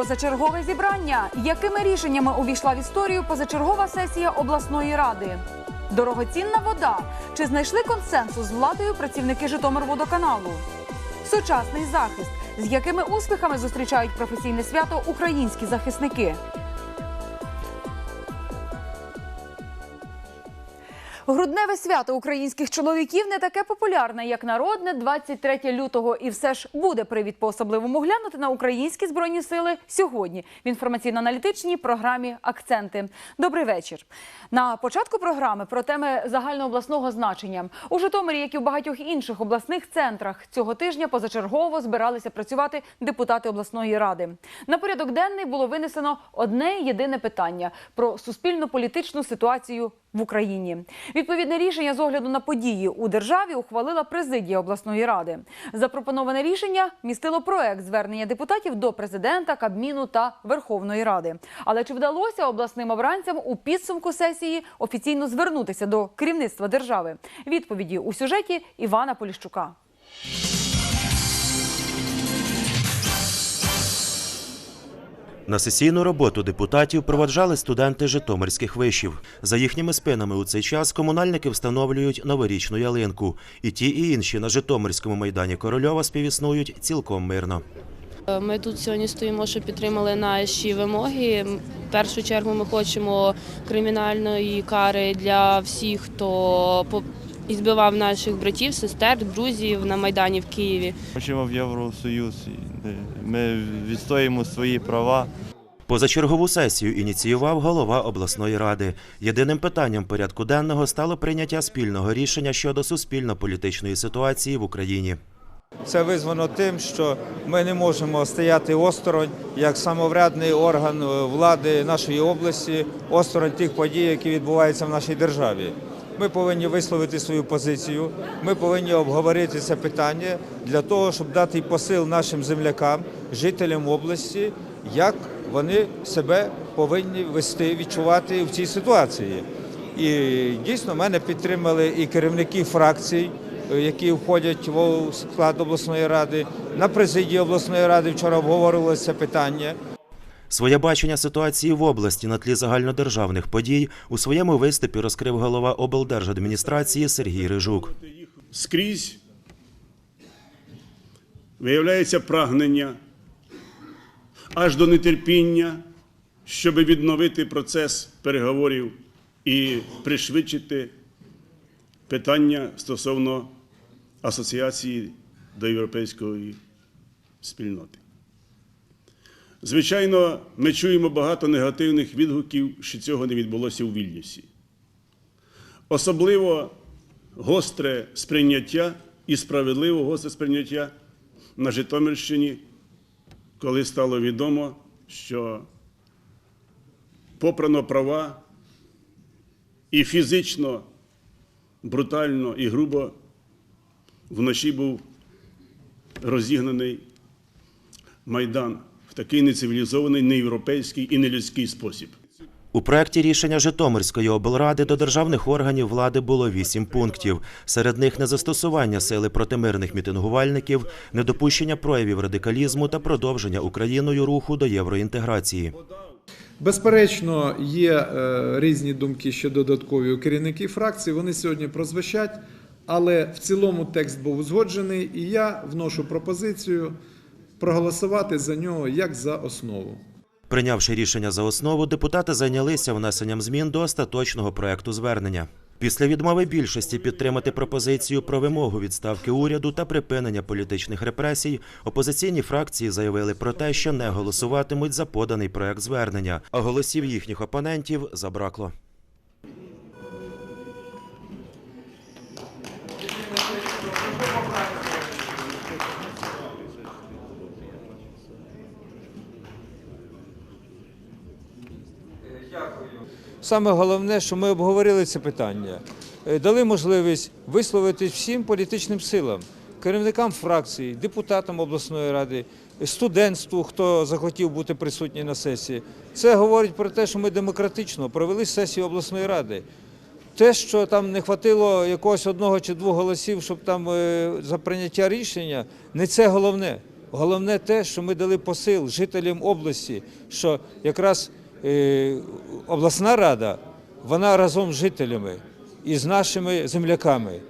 Позачергове зібрання. Якими рішеннями увійшла в історію позачергова сесія обласної ради? Дорогоцінна вода. Чи знайшли консенсус з владою працівники Житомирводоканалу? Сучасний захист. З якими успіхами зустрічають професійне свято українські захисники? Грудневе свято українських чоловіків не таке популярне, як народне 23 лютого, і все ж буде привід по особливому глянути на українські збройні сили сьогодні в інформаційно-аналітичній програмі Акценти. Добрий вечір. На початку програми про теми загальнообласного значення у Житомирі, як і в багатьох інших обласних центрах, цього тижня позачергово збиралися працювати депутати обласної ради. На порядок денний було винесено одне єдине питання про суспільно-політичну ситуацію в Україні. Відповідне рішення з огляду на події у державі ухвалила президія обласної ради. Запропоноване рішення містило проект звернення депутатів до президента, Кабміну та Верховної Ради. Але чи вдалося обласним обранцям у підсумку сесії офіційно звернутися до керівництва держави? Відповіді у сюжеті Івана Поліщука. На сесійну роботу депутатів проваджали студенти житомирських вишів. За їхніми спинами у цей час комунальники встановлюють новорічну ялинку. І ті, і інші на Житомирському майдані Корольова співіснують цілком мирно. Ми тут сьогодні стоїмо, що підтримали наші вимоги. В першу чергу ми хочемо кримінальної кари для всіх, хто і збивав наших братів, сестер, друзів на майдані в Києві. Хочемо в Євросоюз. Ми відстоїмо свої права. Позачергову сесію ініціював голова обласної ради. Єдиним питанням порядку денного стало прийняття спільного рішення щодо суспільно-політичної ситуації в Україні. Це визвано тим, що ми не можемо стояти осторонь як самоврядний орган е, влади нашої області, осторонь тих подій, які відбуваються в нашій державі. Ми повинні висловити свою позицію. Ми повинні обговорити це питання для того, щоб дати посил нашим землякам, жителям області, як вони себе повинні вести, відчувати в цій ситуації. І дійсно мене підтримали і керівники фракцій, е, які входять в склад обласної ради. На президії обласної ради вчора обговорювалося питання. Своє бачення ситуації в області на тлі загальнодержавних подій у своєму виступі розкрив голова облдержадміністрації Сергій Рижук. скрізь виявляється прагнення аж до нетерпіння, щоб відновити процес переговорів і пришвидшити питання стосовно асоціації до європейської спільноти. Звичайно, ми чуємо багато негативних відгуків, що цього не відбулося у Вільнюсі. Особливо гостре сприйняття і справедливо гостре сприйняття на Житомирщині, коли стало відомо, що попрано права і фізично, брутально і грубо вночі був розігнаний майдан в такий нецивілізований, неєвропейський і нелюдський спосіб. У проєкті рішення Житомирської облради до державних органів влади було вісім пунктів. Серед них незастосування сили проти мирних мітингувальників, недопущення проявів радикалізму та продовження Україною руху до євроінтеграції. Безперечно, є е, різні думки ще додаткові у керівників фракцій. Вони сьогодні прозвучать, але в цілому текст був узгоджений, і я вношу пропозицію проголосувати за нього як за основу. Прийнявши рішення за основу, депутати зайнялися внесенням змін до остаточного проекту звернення. Після відмови більшості підтримати пропозицію про вимогу відставки уряду та припинення політичних репресій, опозиційні фракції заявили про те, що не голосуватимуть за поданий проект звернення, а голосів їхніх опонентів забракло. Саме головне, що ми обговорили це питання, Е, дали можливість висловити всім політичним силам, керівникам фракцій, депутатам обласної ради, студентству, хто захотів бути присутній на сесії. Це говорить про те, що ми демократично провели сесію обласної ради. Те, що там не хватило якогось одного чи двох голосів, щоб там е, за прийняття рішення, не це головне. Головне те, що ми дали посил жителям області, що якраз обласна рада, вона разом з жителями і з нашими земляками.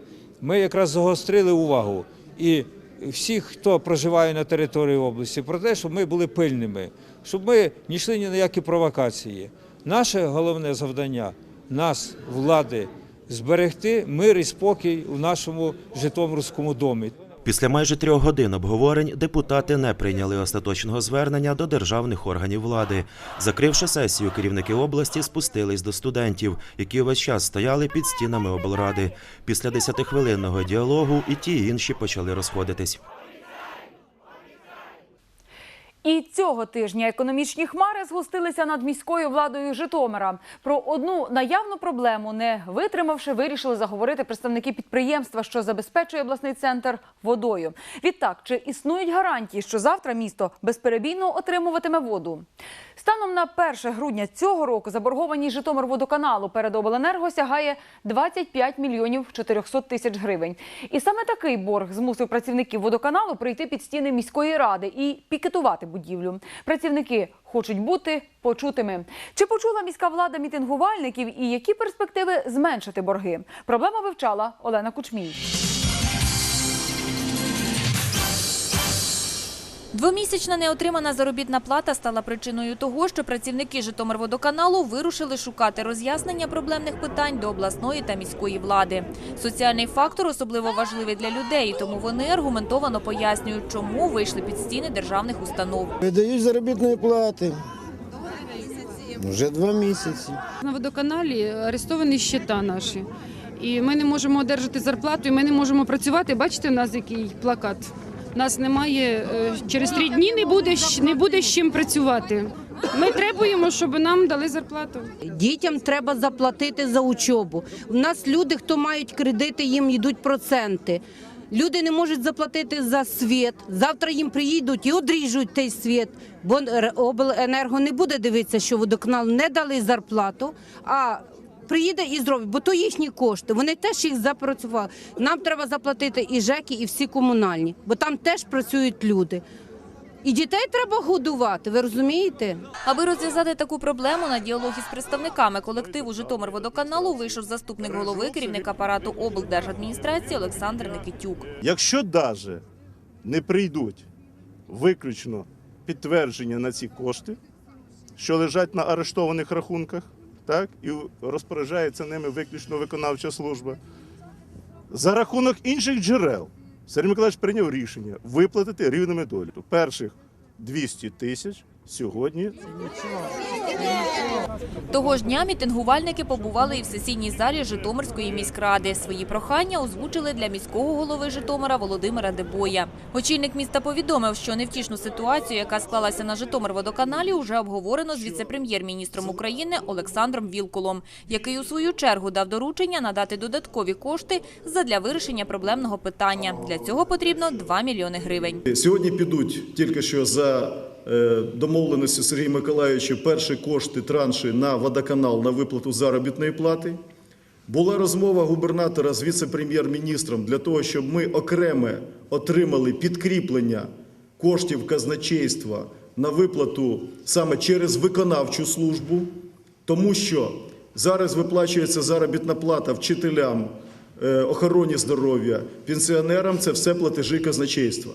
Ми якраз загострили увагу і всіх, хто проживає на території області, про те, щоб ми були пильними, щоб ми не йшли ні на які провокації. Наше головне завдання нас, влади, зберегти мир і спокій у нашому Житомирському домі. Після майже трьох годин обговорень депутати не прийняли остаточного звернення до державних органів влади. Закривши сесію, керівники області спустились до студентів, які весь час стояли під стінами облради. Після десятихвилинного діалогу і ті, і інші почали розходитись. І цього тижня економічні хмари згустилися над міською владою Житомира. Про одну наявну проблему, не витримавши, вирішили заговорити представники підприємства, що забезпечує обласний центр водою. Відтак, чи існують гарантії, що завтра місто безперебійно отримуватиме воду? Станом на 1 грудня цього року заборгованість Житомирводоканалу перед обленерго сягає 25 мільйонів 400 тисяч гривень. І саме такий борг змусив працівників водоканалу прийти під стіни міської ради і пікетувати будівлю. Працівники хочуть бути почутими. Чи почула міська влада мітингувальників і які перспективи зменшити борги? Проблему вивчала Олена Кучмій. Двомісячна неотримана заробітна плата стала причиною того, що працівники Житомирводоканалу вирушили шукати роз'яснення проблемних питань до обласної та міської влади. Соціальний фактор особливо важливий для людей, тому вони аргументовано пояснюють, чому вийшли під стіни державних установ. Не дають заробітної плати. Вже два місяці. На водоканалі арестовані щита наші. І ми не можемо одержати зарплату, і ми не можемо працювати. Бачите, у нас який плакат. Нас немає е, через три дні не буде не буде з чим працювати. Ми требуємо, щоб нам дали зарплату. Дітям треба заплатити за учобу. У нас люди, хто мають кредити, їм йдуть проценти. Люди не можуть заплатити за світ. Завтра їм приїдуть і одріжуть той світ, бо обленерго не буде дивитися, що водоканал не дали зарплату. А приїде і зробить, бо то їхні кошти. Вони теж їх запрацювали. Нам треба заплатити і ЖЕКи, і всі комунальні, бо там теж працюють люди. І дітей треба годувати. Ви розумієте? Аби розв'язати таку проблему, на діалог із представниками колективу Житомирводоканалу вийшов заступник голови керівник апарату облдержадміністрації Олександр Никитюк. Якщо даже не прийдуть виключно підтвердження на ці кошти, що лежать на арештованих рахунках, так, і розпоряджається ними виключно виконавча служба, за рахунок інших джерел Сергій Миколаївич прийняв рішення виплатити рівними долю. Перших 200 тисяч сьогодні Того ж дня мітингувальники побували і в сесійній залі Житомирської міськради. Свої прохання озвучили для міського голови Житомира Володимира Дебоя. Очільник міста повідомив, що невтішну ситуацію, яка склалася на Житомирводоканалі, вже обговорено з віце-прем'єр-міністром України Олександром Вілкулом, який у свою чергу дав доручення надати додаткові кошти задля вирішення проблемного питання. Для цього потрібно 2 мільйони гривень. Сьогодні підуть тільки що за е, домовленістю Сергія Миколаївича перші кошти транші на водоканал на виплату заробітної плати. Була розмова губернатора з віце-прем'єр-міністром для того, щоб ми окреме отримали підкріплення коштів казначейства на виплату саме через виконавчу службу, тому що зараз виплачується заробітна плата вчителям, е, охороні здоров'я, пенсіонерам це все платежі казначейства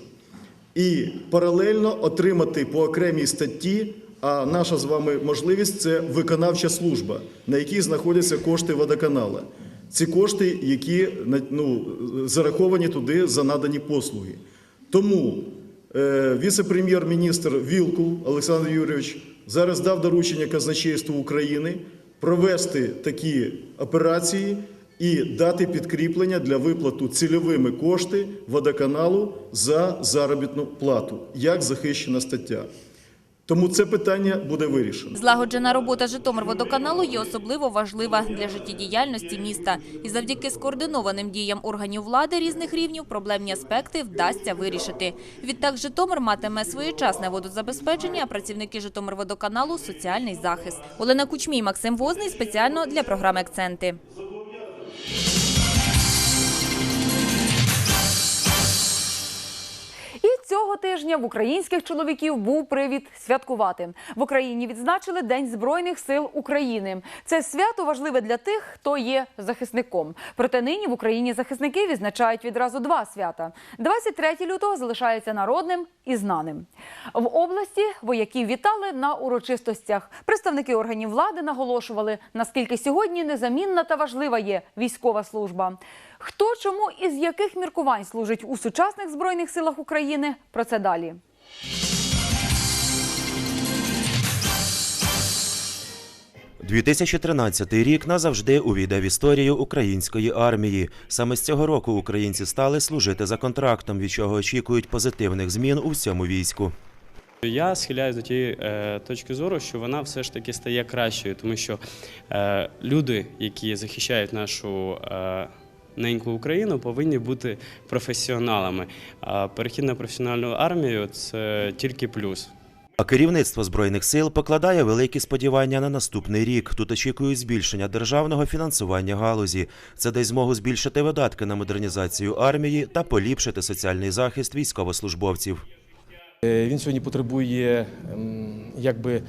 і паралельно отримати по окремій статті. А наша з вами можливість це виконавча служба, на якій знаходяться кошти водоканала. Ці кошти, які ну, зараховані туди за надані послуги. Тому е, віце-прем'єр-міністр Вілкул Олександр Юрійович зараз дав доручення казначейству України провести такі операції і дати підкріплення для виплату цільовими кошти водоканалу за заробітну плату, як захищена стаття. Тому це питання буде вирішено. Злагоджена робота Житомирводоканалу є особливо важлива для життєдіяльності міста. І завдяки скоординованим діям органів влади різних рівнів проблемні аспекти вдасться вирішити. Відтак Житомир матиме своєчасне водозабезпечення, а працівники Житомирводоканалу – соціальний захист. Олена Кучмій, Максим Возний спеціально для програми «Акценти». Bye. І цього тижня в українських чоловіків був привід святкувати. В Україні відзначили День Збройних сил України. Це свято важливе для тих, хто є захисником. Проте нині в Україні захисники відзначають відразу два свята. 23 лютого залишається народним і знаним. В області вояків вітали на урочистостях. Представники органів влади наголошували, наскільки сьогодні незамінна та важлива є військова служба. Хто чому і з яких міркувань служить у сучасних збройних силах України? Про це далі. – 2013 рік назавжди увійде в історію української армії. Саме з цього року українці стали служити за контрактом, від чого очікують позитивних змін у всьому війську. Я схиляюсь до тієї е, точки зору, що вона все ж таки стає кращою, тому що е, люди, які захищають нашу е, неньку Україну, повинні бути професіоналами. А перехід на професіональну армію це тільки плюс. А керівництво збройних сил покладає великі сподівання на наступний рік. Тут очікують збільшення державного фінансування галузі. Це дасть змогу збільшити видатки на модернізацію армії та поліпшити соціальний захист військовослужбовців. Е, Він сьогодні потребує якби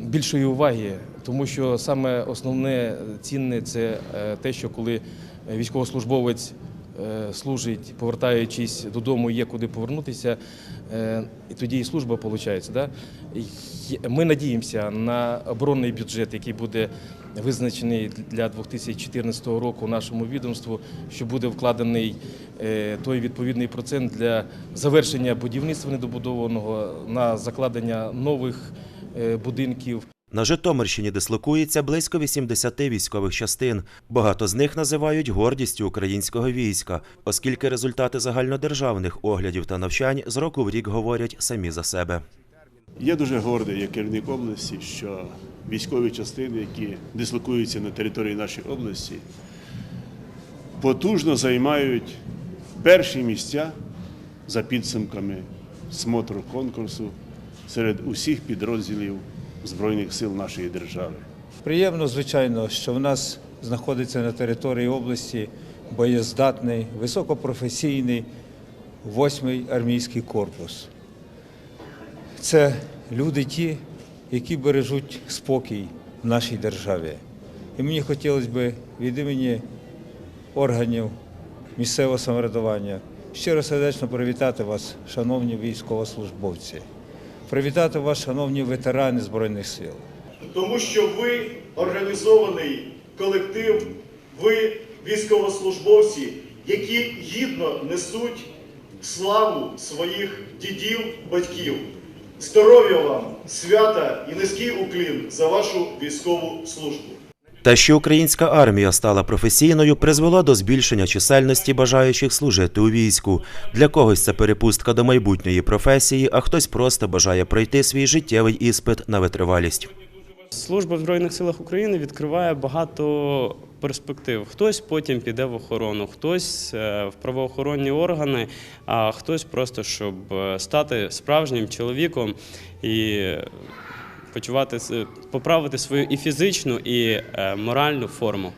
більшої уваги, тому що саме основне цінне це е, те, що коли військовослужбовець е, служить, повертаючись додому, є куди повернутися, е, і тоді і служба виходить. Ми надіємося на оборонний бюджет, який буде визначений для 2014 року нашому відомству, що буде вкладений е, той відповідний процент для завершення будівництва недобудованого, на закладення нових е, будинків. На Житомирщині дислокується близько 80 військових частин. Багато з них називають гордістю українського війська, оскільки результати загальнодержавних оглядів та навчань з року в рік говорять самі за себе. Я дуже гордий як керівник області, що військові частини, які дислокуються на території нашої області, потужно займають перші місця за підсумками смотру конкурсу серед усіх підрозділів Збройних сил нашої держави. Приємно, звичайно, що в нас знаходиться на території області боєздатний, високопрофесійний 8-й армійський корпус. Це люди ті, які бережуть спокій в нашій державі. І мені хотілося б від імені органів місцевого самоврядування щиро сердечно привітати вас, шановні військовослужбовці, привітати вас, шановні ветерани Збройних сил. Тому що ви організований колектив, ви військовослужбовці, які гідно несуть славу своїх дідів, батьків. Здоров'я вам, свята і низький уклін за вашу військову службу. Те, що українська армія стала професійною, призвело до збільшення чисельності бажаючих служити у війську. Для когось це перепустка до майбутньої професії, а хтось просто бажає пройти свій життєвий іспит на витривалість. Служба в Збройних силах України відкриває багато перспектив. Хтось потім піде в охорону, хтось е, в правоохоронні органи, а хтось просто щоб е, стати справжнім чоловіком і почувати поправити свою і фізичну, і е, моральну форму.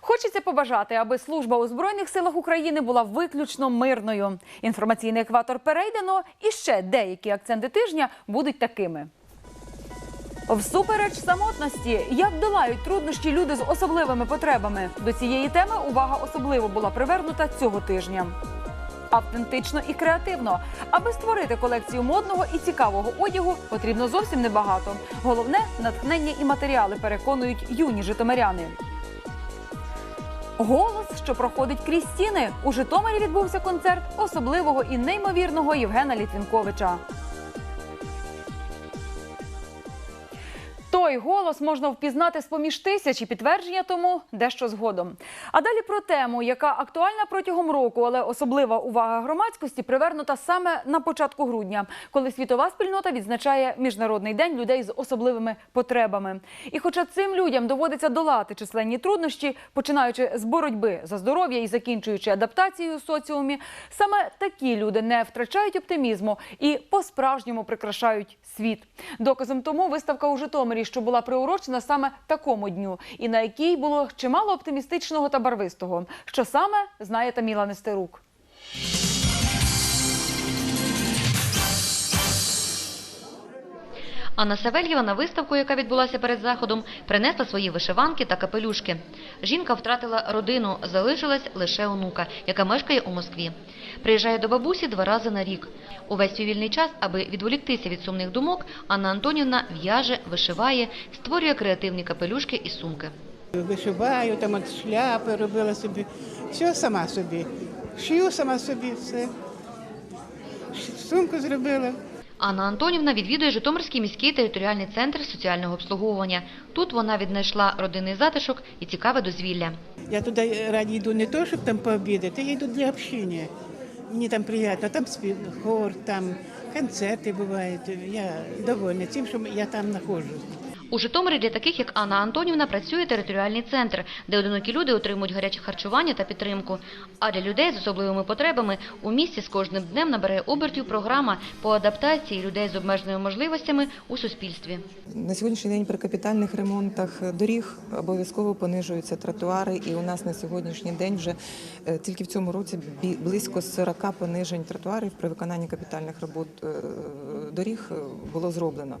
Хочеться побажати, аби служба у збройних силах України була виключно мирною. Інформаційний екватор перейдено, і ще деякі акценти тижня будуть такими. Всупереч самотності, як долають труднощі люди з особливими потребами. До цієї теми увага особливо була привернута цього тижня. Автентично і креативно. Аби створити колекцію модного і цікавого одягу, потрібно зовсім небагато. Головне натхнення і матеріали переконують юні житомиряни. Голос, що проходить крізь стіни. У Житомирі відбувся концерт особливого і неймовірного Євгена Літвінковича. Той голос можна впізнати з поміж тисяч і підтвердження тому дещо згодом. А далі про тему, яка актуальна протягом року, але особлива увага громадськості привернута саме на початку грудня, коли світова спільнота відзначає Міжнародний день людей з особливими потребами. І хоча цим людям доводиться долати численні труднощі, починаючи з боротьби за здоров'я і закінчуючи адаптацією в соціумі, саме такі люди не втрачають оптимізму і по-справжньому прикрашають світ. Доказом тому виставка у Житомирі що була приурочена саме такому дню, і на якій було чимало оптимістичного та барвистого. Що саме знає Таміла Нестерук. Анна Савельєва на виставку, яка відбулася перед заходом, принесла свої вишиванки та капелюшки. Жінка втратила родину, залишилась лише онука, яка мешкає у Москві. Приїжджає до бабусі два рази на рік. Увесь свій вільний час, аби відволіктися від сумних думок, Анна Антонівна в'яже, вишиває, створює креативні капелюшки і сумки. Вишиваю, там от шляпи робила собі. Все сама собі. Шию сама собі все. Сумку зробила. Анна Антонівна відвідує Житомирський міський територіальний центр соціального обслуговування. Тут вона віднайшла родинний затишок і цікаве дозвілля. Я туди раді йду не то, щоб там пообідати, я йду для общення. Мені там приємно, там спів, хор, там концерти бувають. Я довольна тим, що я там знаходжусь. У Житомирі для таких, як Анна Антонівна, працює територіальний центр, де одинокі люди отримують гаряче харчування та підтримку. А для людей з особливими потребами у місті з кожним днем набирає обертів програма по адаптації людей з обмеженими можливостями у суспільстві. На сьогоднішній день при капітальних ремонтах доріг обов'язково понижуються тротуари, і у нас на сьогоднішній день вже е, тільки в цьому році близько 40 понижень тротуарів при виконанні капітальних робот е, доріг е, було зроблено.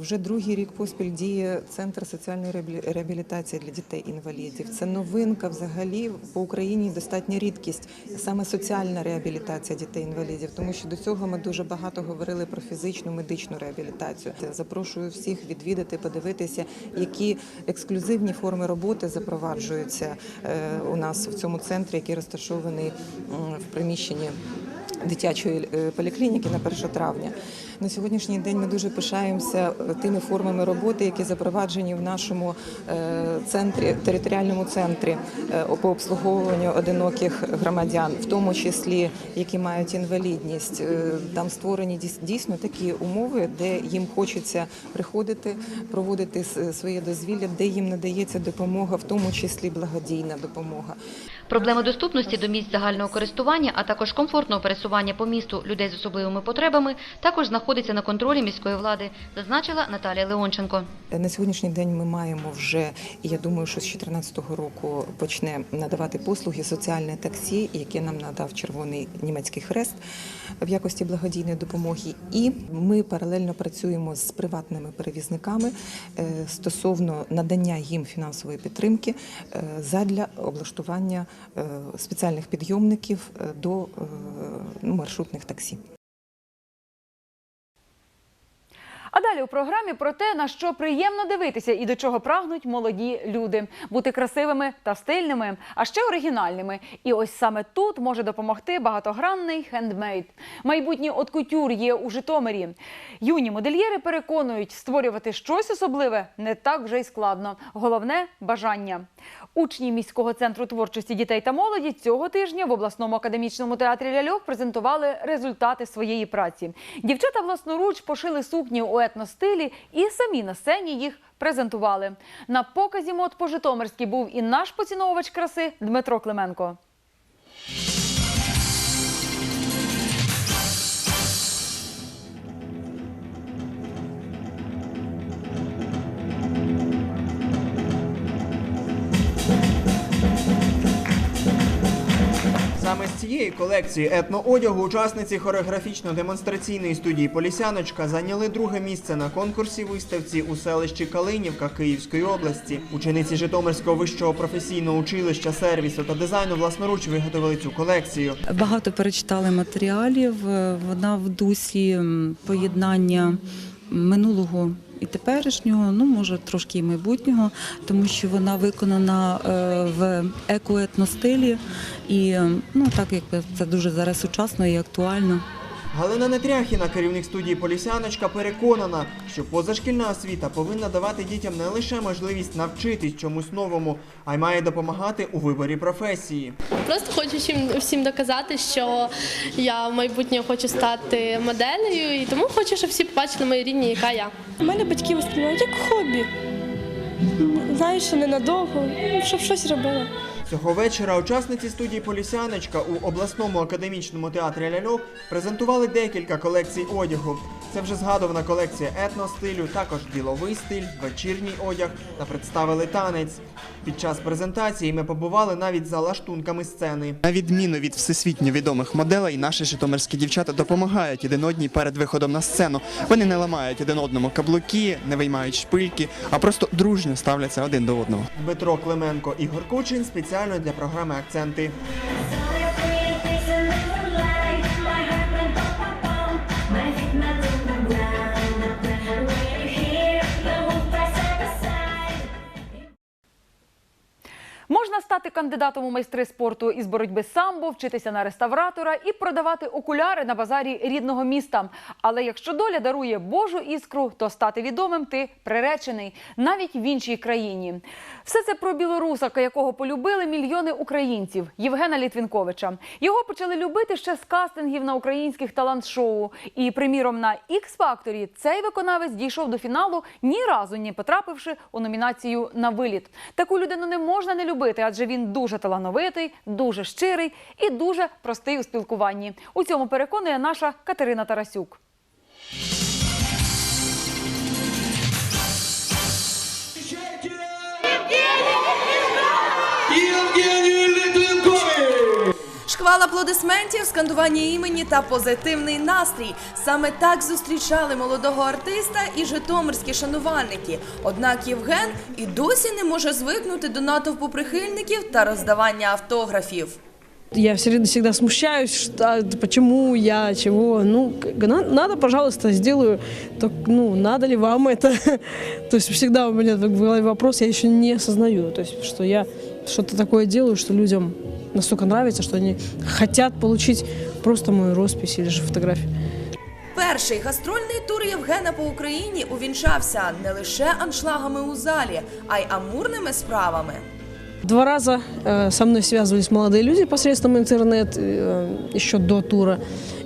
Вже другий рік поспіль діє центр соціальної реабілі- реабілітації для дітей-інвалідів. Це новинка взагалі по Україні достатня рідкість, саме соціальна реабілітація дітей-інвалідів, тому що до цього ми дуже багато говорили про фізичну медичну реабілітацію. Запрошую всіх відвідати, подивитися, які ексклюзивні форми роботи запроваджуються е, у нас в цьому центрі, який розташований в приміщенні дитячої е, поліклініки на 1 травня. На сьогоднішній день ми дуже пишаємося е, тими формами роботи, які запроваджені в нашому е, центрі, територіальному центрі по обслуговуванню одиноких громадян, в тому числі які мають інвалідність. Там створені дійс- дійсно такі умови, де їм хочеться приходити, проводити своє дозвілля, де їм надається допомога, в тому числі благодійна допомога. Проблеми доступності до місць загального користування, а також комфортного пересування по місту людей з особливими потребами також знаходиться на контролі міської влади, зазначила Наталія Леонченко. На сьогоднішній день ми маємо вже, я думаю, що з 2014 року почне надавати послуги соціальне таксі, яке нам надав Червоний німецький хрест в якості благодійної допомоги. І ми паралельно працюємо з приватними перевізниками е, стосовно надання їм фінансової підтримки е, задля облаштування спеціальних підйомників е, до е, ну, маршрутних таксі. А далі у програмі про те, на що приємно дивитися і до чого прагнуть молоді люди бути красивими та стильними, а ще оригінальними. І ось саме тут може допомогти багатогранний хендмейд. Майбутній от кутюр є у Житомирі. Юні модельєри переконують, створювати щось особливе не так вже й складно. Головне бажання. Учні міського центру творчості дітей та молоді цього тижня в обласному академічному театрі ляльок презентували результати своєї праці. Дівчата власноруч пошили сукні у етностилі і самі на сцені їх презентували. На показі мод по Житомирській був і наш поціновувач краси Дмитро Клименко. Саме з цієї колекції етноодягу учасниці хореографічно-демонстраційної студії Полісяночка зайняли друге місце на конкурсі виставці у селищі Калинівка Київської області. Учениці Житомирського вищого професійного училища сервісу та дизайну власноруч виготовили цю колекцію. Багато перечитали матеріалів. е, Вона в дусі поєднання минулого і теперішнього, ну може трошки і майбутнього, тому що вона виконана е, в екоетностилі, і ну так якби це дуже зараз сучасно і актуально. Галина Нетряхіна, керівник студії Полісяночка, переконана, що позашкільна освіта повинна давати дітям не лише можливість навчитись чомусь новому, а й має допомагати у виборі професії. Просто хочу всім, всім доказати, що я в майбутньому хочу стати моделею, і тому хочу, щоб всі побачили мої рідні, яка я. У мене батьки восприймають як хобі. Знаєш, що ненадовго, щоб щось робила. Цього вечора учасниці студії Полісяночка у обласному академічному театрі ляльок презентували декілька колекцій одягу. Це вже згадувана колекція етностилю, також діловий стиль, вечірній одяг та представили танець. Під час презентації ми побували навіть за лаштунками сцени. На відміну від всесвітньо відомих моделей, наші житомирські дівчата допомагають один одній перед виходом на сцену. Вони не ламають один одному каблуки, не виймають шпильки, а просто дружньо ставляться один до одного. Дмитро Клименко, Ігор Кучин спеціально для програми Акценти. Стати кандидатом у майстри спорту із боротьби самбо, вчитися на реставратора і продавати окуляри на базарі рідного міста. Але якщо доля дарує Божу іскру, то стати відомим ти приречений навіть в іншій країні. Все це про білорусака, якого полюбили мільйони українців Євгена Літвінковича. Його почали любити ще з кастингів на українських талант-шоу. І, приміром, на X-Factor цей виконавець дійшов до фіналу, ні разу не потрапивши у номінацію на виліт. Таку людину не можна не любити, адже він дуже талановитий, дуже щирий і дуже простий у спілкуванні. У цьому переконує наша Катерина Тарасюк. Шквал аплодисментів, скандування імені та позитивний настрій. Саме так зустрічали молодого артиста і житомирські шанувальники. Однак Євген і досі не може звикнути до натовпу прихильників та роздавання автографів. Я всегда смущаюсь, что, я, чего. Ну, надо, пожалуйста, сделаю. Так, ну, надо ли вам это? То есть у так в голове вопрос, я еще не осознаю, то я что-то такое делаю, что людям настолько нравится, что они хотят получить просто мою роспись или же фотографию. Перший гастрольний тур Євгена по Україні увінчався не лише аншлагами у залі, а й амурними справами. Два раза э, со мной связывались молодые люди посредством интернет э, еще до тура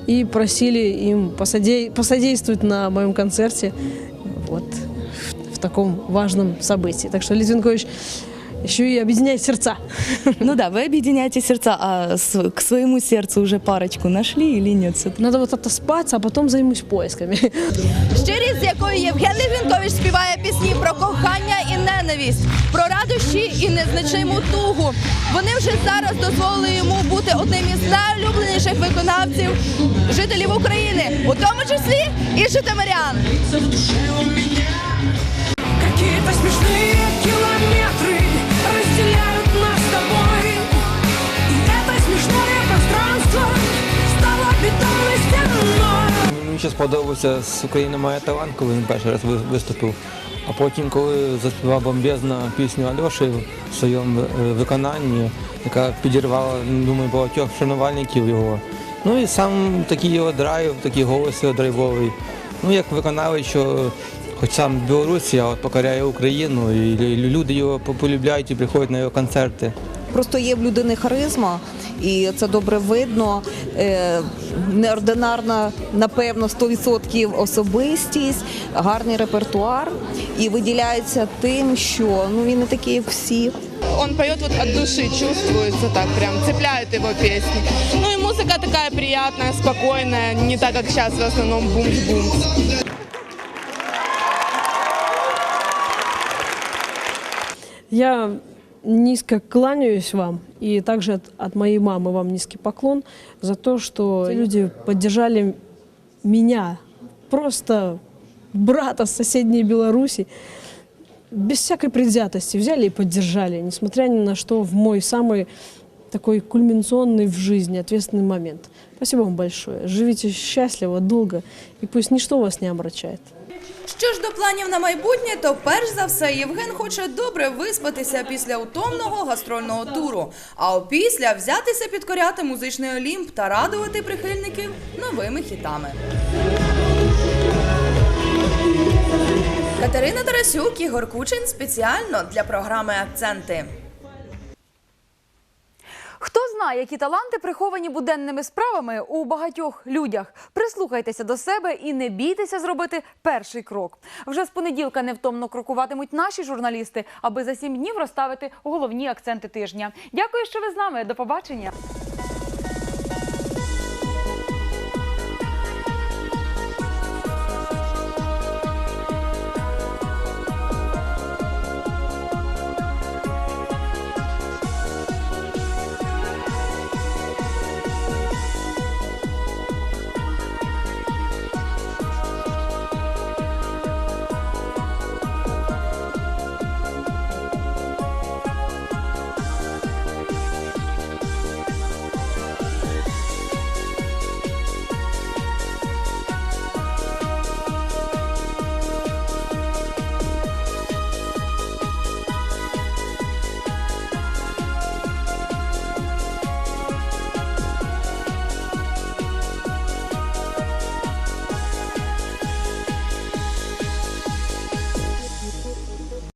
и просили им посодей- посодействовать на моем концерте вот, в, в таком важном событии. Так что Литвинкович еще и объединяет сердца. Ну да, вы объединяете сердца, а с- к своему сердцу уже парочку нашли или нет? Надо вот отоспаться, а потом займусь поисками. Щирість, з якою Євген Лівінкович співає пісні про кохання і ненависть, про радощі і незначиму тугу. Вони вже зараз дозволили йому бути одним із найулюбленіших виконавців жителів України, у тому числі і житомирян. Какие-то смешные километры Мені ще сподобався з України має талант, коли він перший раз виступив. А потім, коли заспівав бомбезно пісню Альоші в своєму е, виконанні, яка підірвала, думаю, багатьох шанувальників його. Ну і сам такий його драйв, такий голос його драйвовий. Ну, як виконавець, що хоч сам Білорусі, а от покоряє Україну, і люди його полюбляють і приходять на його концерти. Просто є в людини харизма, і це добре видно. Е, Неординарна, напевно, 100% особистість, гарний репертуар і виділяється тим, що ну він не такий, як всі. Он поет вот от души, чувствуется так прям, цепляют его песни. Ну и музыка такая приятная, спокойная, не так, как сейчас в основном бумс-бумс. Я низко кланяюсь вам, и также от, от моей мамы вам низкий поклон за то, что люди поддержали меня, просто брата с соседней Беларуси, без всякой предвзятости взяли и поддержали, несмотря ни на что, в мой самый такой кульминационный в жизни ответственный момент. Спасибо вам большое. Живите счастливо, долго, и пусть ничто вас не омрачает. Що ж до планів на майбутнє, то перш за все Євген хоче добре виспатися після утомного гастрольного туру, а опісля взятися підкоряти музичний олімп та радувати прихильників новими хітами. Катерина Тарасюк, Ігор Кучин спеціально для програми Акценти. Хто знає, які таланти приховані буденними справами у багатьох людях? Прислухайтеся до себе і не бійтеся зробити перший крок. Вже з понеділка невтомно крокуватимуть наші журналісти, аби за сім днів розставити головні акценти тижня. Дякую, що ви з нами. До побачення.